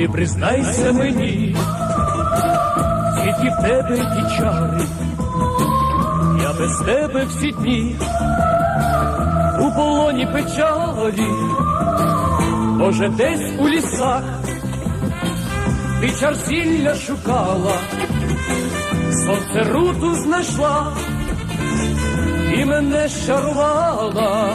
Ти признайся мені, тільки в тебе ті чари, я без тебе всі дні у полоні печалі, може, десь у лісах ти чарсілля шукала, сонце руту знайшла і мене щарувала.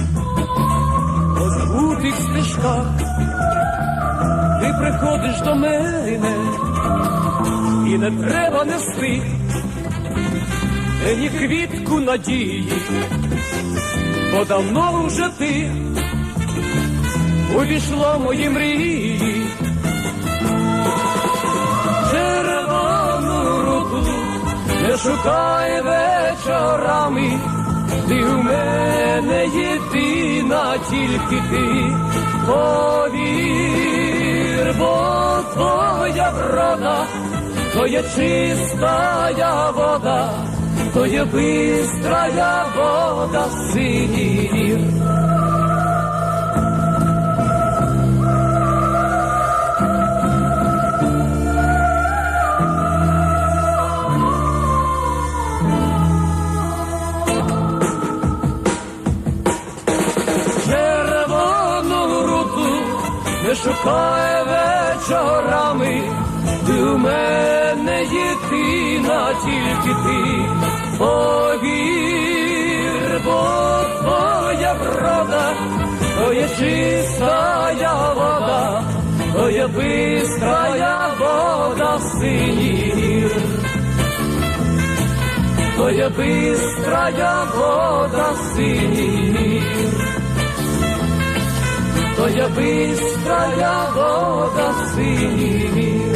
забутих стежках, ти приходиш до мене, і не треба нести мені квітку надії, бо давно вже ти увійшла в мої мрії. Червону руку не шукай вечорами, ти у мене єдина, тільки ти. Повір, бо твоя врода, то є чистая вода, то є бистрая вода синій не шукай вечорами, ти у мене єдина, тільки ти повір, бо твоя врода, то є чистая вода, то є бистрая вода синір. То є бистрая вода синір. То є быстрая вода синір.